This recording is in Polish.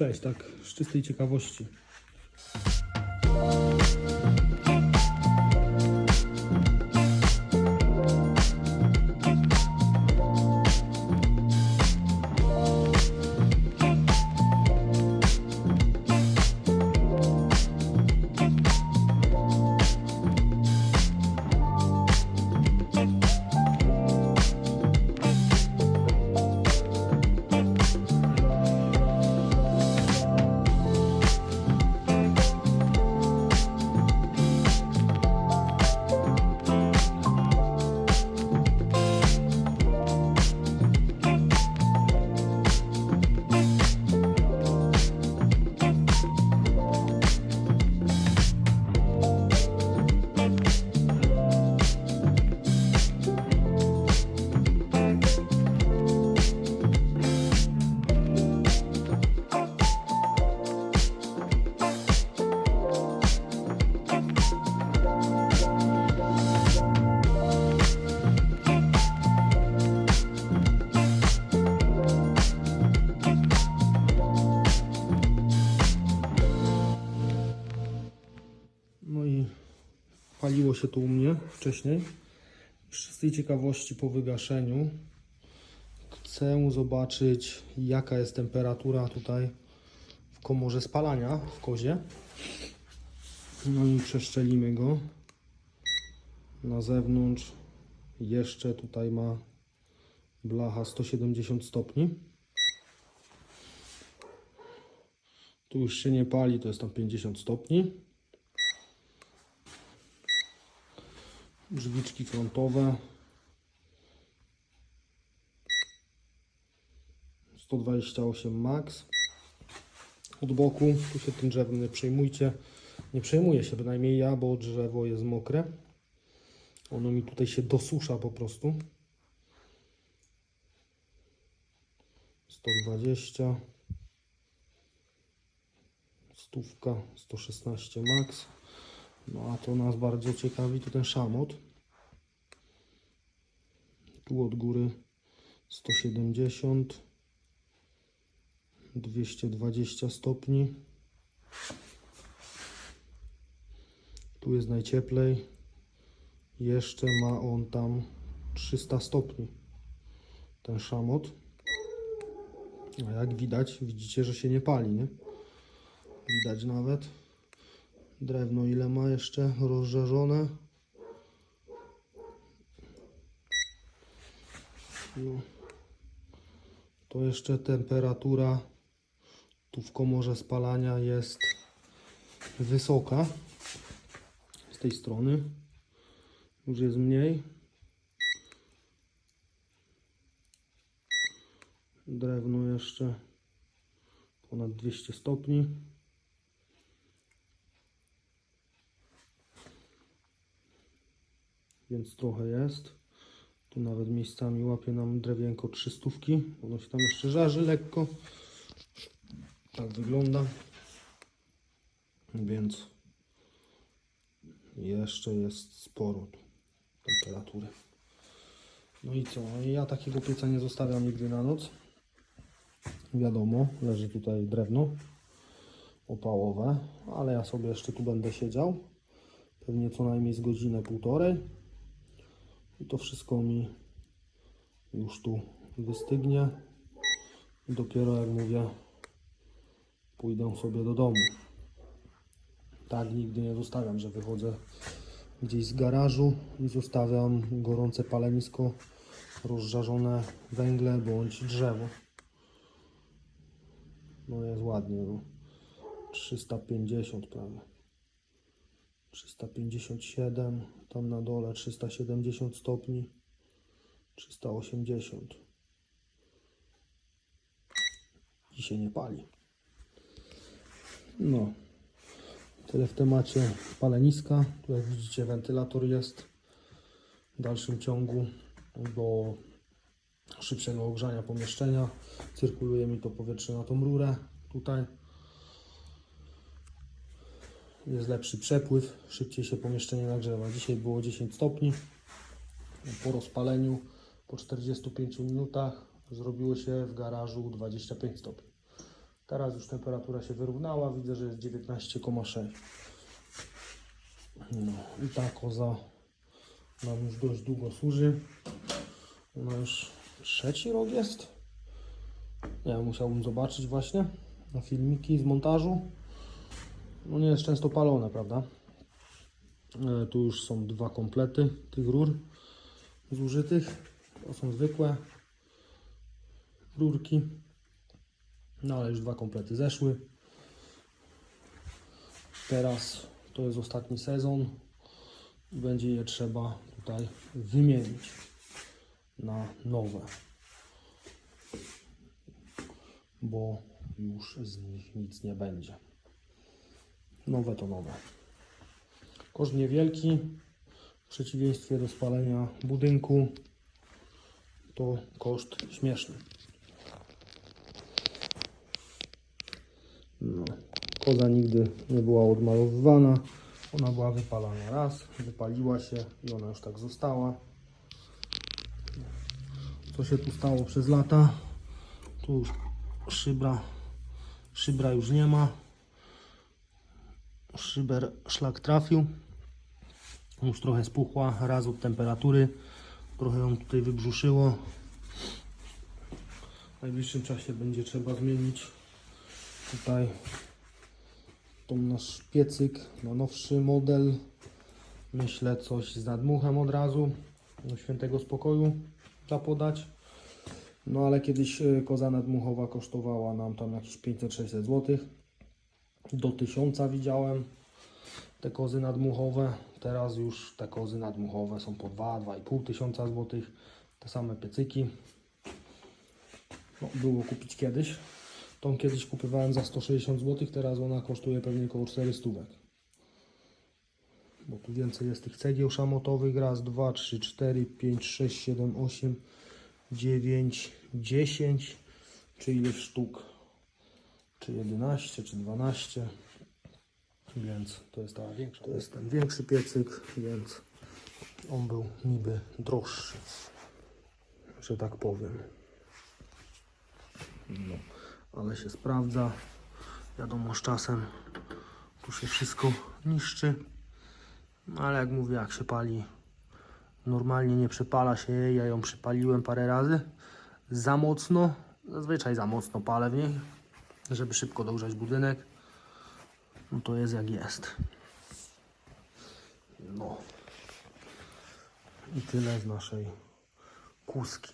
Cześć, tak z czystej ciekawości. Paliło się tu u mnie wcześniej. Z czystej ciekawości po wygaszeniu chcę zobaczyć jaka jest temperatura tutaj w komorze spalania w kozie. No i przeszczelimy go na zewnątrz. Jeszcze tutaj ma blacha 170 stopni. Tu już się nie pali, to jest tam 50 stopni. Drzwiczki frontowe. 128 max. Od boku, tu się tym drzewem nie przejmujcie. Nie przejmuję się bynajmniej ja, bo drzewo jest mokre. Ono mi tutaj się dosusza po prostu. 120 stówka 116 max no a to nas bardzo ciekawi, to ten szamot. Tu od góry 170, 220 stopni. Tu jest najcieplej. Jeszcze ma on tam 300 stopni. Ten szamot. A jak widać, widzicie, że się nie pali, nie? Widać nawet. Drewno ile ma jeszcze rozżarzone? No. To jeszcze temperatura tu w komorze spalania jest wysoka. Z tej strony już jest mniej. Drewno jeszcze ponad 200 stopni. Więc trochę jest. Tu nawet miejscami łapie nam drewienko 300. Ono się tam jeszcze żarzy lekko. Tak wygląda. Więc jeszcze jest sporo tu temperatury. No i co? Ja takiego pieca nie zostawiam nigdy na noc. Wiadomo, leży tutaj drewno opałowe, ale ja sobie jeszcze tu będę siedział. Pewnie co najmniej z godzinę, półtorej. I to wszystko mi już tu wystygnie. I dopiero jak mówię, pójdę sobie do domu. Tak nigdy nie zostawiam, że wychodzę gdzieś z garażu i zostawiam gorące palenisko, rozżarzone węgle bądź drzewo. No jest ładnie, no. 350 prawie. 357, tam na dole 370 stopni, 380 i się nie pali. No, tyle w temacie paleniska. Tu jak widzicie wentylator jest w dalszym ciągu do szybszego ogrzania pomieszczenia. Cyrkuluje mi to powietrze na tą rurę tutaj jest lepszy przepływ, szybciej się pomieszczenie nagrzewa. Dzisiaj było 10 stopni. Po rozpaleniu, po 45 minutach zrobiło się w garażu 25 stopni. Teraz już temperatura się wyrównała, widzę, że jest 19,6. No i ta koza nam już dość długo służy. Ona już trzeci rok jest. Wiem, musiałbym zobaczyć właśnie na filmiki z montażu. No nie jest często palone, prawda? E, Tu już są dwa komplety tych rur zużytych. To są zwykłe rurki. No ale już dwa komplety zeszły. Teraz to jest ostatni sezon będzie je trzeba tutaj wymienić na nowe. Bo już z nich nic nie będzie. Nowe to nowe. Koszt niewielki. W przeciwieństwie do spalenia budynku to koszt śmieszny. No. Koza nigdy nie była odmalowywana. Ona była wypalana raz, wypaliła się i ona już tak została. Co się tu stało przez lata? Tu już szybra, szybra już nie ma. Szyber szlak trafił. Już trochę spuchła, raz od temperatury. Trochę ją tutaj wybrzuszyło. W najbliższym czasie będzie trzeba zmienić tutaj tą nasz piecyk na nowszy model. Myślę coś z nadmuchem od razu. Do świętego spokoju trzeba podać. No ale kiedyś e, koza nadmuchowa kosztowała nam tam jakieś 500-600 zł. Do 1000 widziałem te kozy nadmuchowe. Teraz już te kozy nadmuchowe są po 2-2,5 tysiąca złotych. Te same piecyki. No, było kupić kiedyś. Tą kiedyś kupowałem za 160 zł, teraz ona kosztuje pewnie około 400 stówek. Bo tu więcej jest tych cegieł szamotowych. Raz, dwa, trzy, cztery, pięć, sześć, siedem, osiem, dziewięć, dziesięć. Czy ileś sztuk? Czy 11, czy 12. Więc to jest ta większa. To jest ten większy piecyk, więc on był niby droższy. Że tak powiem. No, ale się sprawdza. Wiadomo, z czasem tu się wszystko niszczy. No, ale jak mówię, jak się pali, normalnie nie przypala się jej. Ja ją przypaliłem parę razy. Za mocno, zazwyczaj za mocno palę w niej, żeby szybko dogrzać budynek. No to jest jak jest. No. I tyle z naszej kuski.